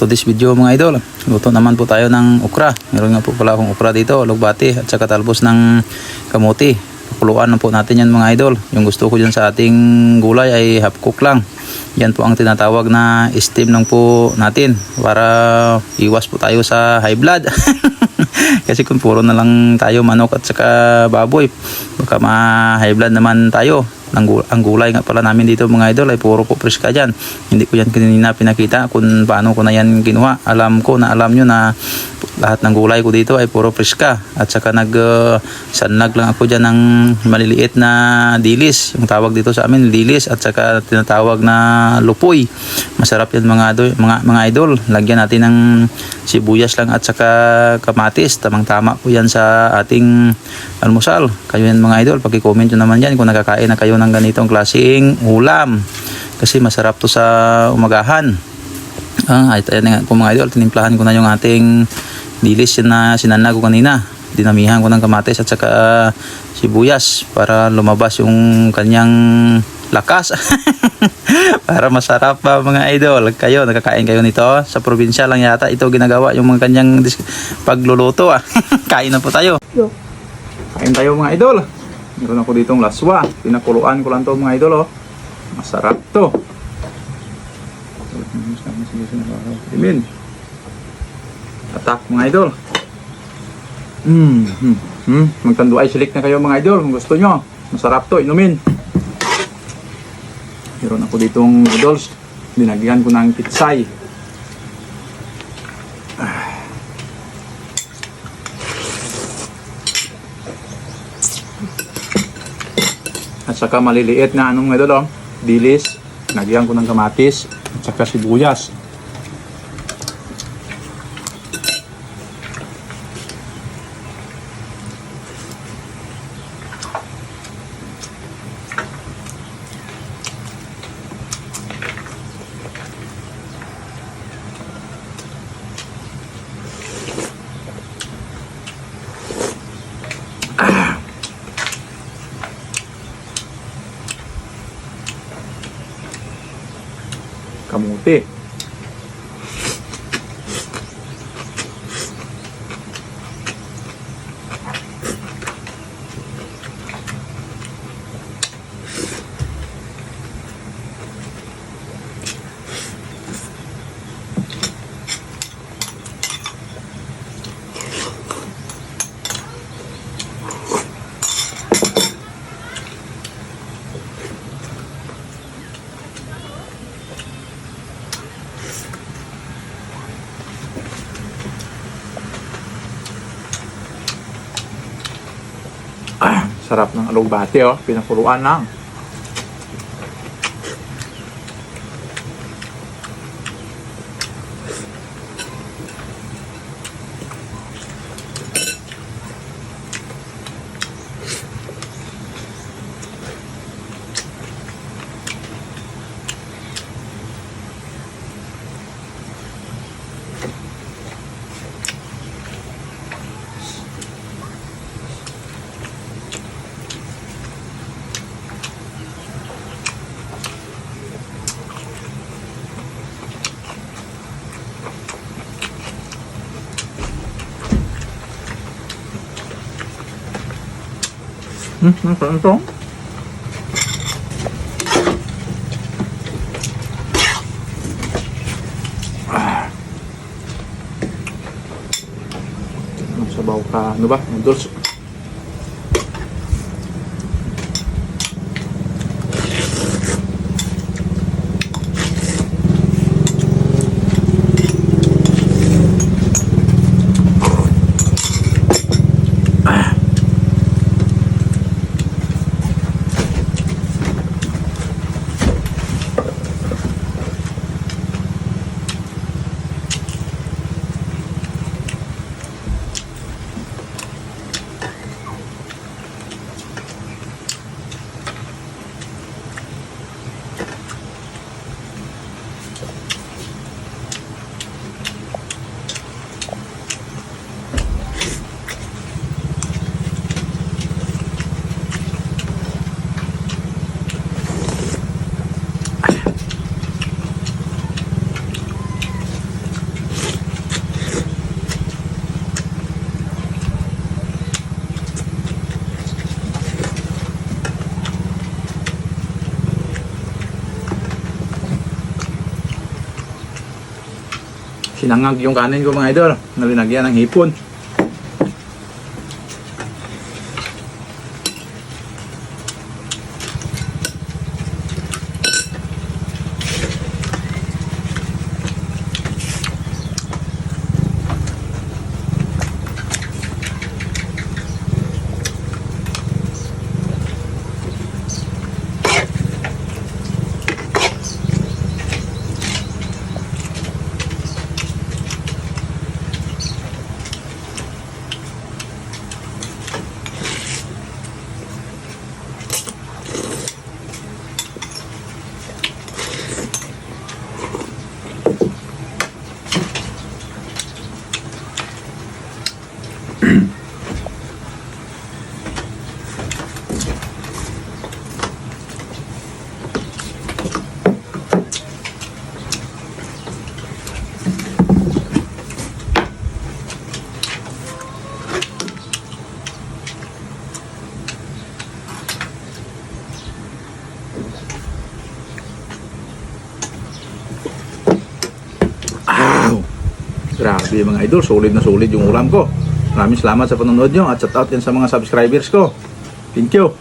today's video mga idol, luto naman po tayo ng ukra. Meron nga po pala akong ukra dito, lugbati at saka talbos ng kamuti. Pakuluan po natin yan mga idol. Yung gusto ko dyan sa ating gulay ay half cook lang. Yan po ang tinatawag na steam lang po natin para iwas po tayo sa high blood. Kasi kung puro na lang tayo manok at saka baboy, baka ma-high blood naman tayo. Ang, gu- ang gulay nga pala namin dito mga idol ay puro po preska dyan. Hindi ko yan kanina pinakita kung paano ko na yan kinuha. Alam ko na alam nyo na lahat ng gulay ko dito ay puro preska. At saka nag uh, sanlag lang ako dyan ng maliliit na dilis. Yung tawag dito sa amin dilis at saka tinatawag na lupoy. Masarap yan mga, idol, mga, mga idol. Lagyan natin ng sibuyas lang at saka kamatis. Tamang-tama po yan sa ating almusal. Kayo yan mga idol. Pag-comment nyo naman yan kung nakakain na kayo ng ganitong klaseng ulam. Kasi masarap to sa umagahan. Ah, ito yan nga po mga idol. Tinimplahan ko na yung ating dilis na sinanag ko kanina. Dinamihan ko ng kamatis at saka ah, sibuyas para lumabas yung kanyang lakas. para masarap pa mga idol. Kayo, nakakain kayo nito. Sa probinsya lang yata ito ginagawa yung mga kanyang pagluluto. Ah. Kain na po tayo. Kain tayo mga idol. Meron ako ditong laswa. Pinakuluan ko lang to mga idol. Oh. Masarap to. Imin. Atak mga idol. Mm, mm, mm. Magtando ay silik na kayo mga idol kung gusto nyo. Masarap to, inumin. Meron ako ditong noodles. Dinagyan ko ng pitsay. Saka maliliit na anong idol. Dilis. Nagyan ko ng kamatis. At saka sibuyas. Kamuti. Ah, sarap ng alugbate oh. Pinakuluan lang. Hmm, hmm, parang ito. Ah. Sabaw ka, ano ba? Noodles. Hinangag yung kanin ko mga idol. Nalinagyan ng hipon. Grabe mga idol, solid na solid yung ulam ko. Maraming salamat sa panonood nyo at shout out yan sa mga subscribers ko. Thank you.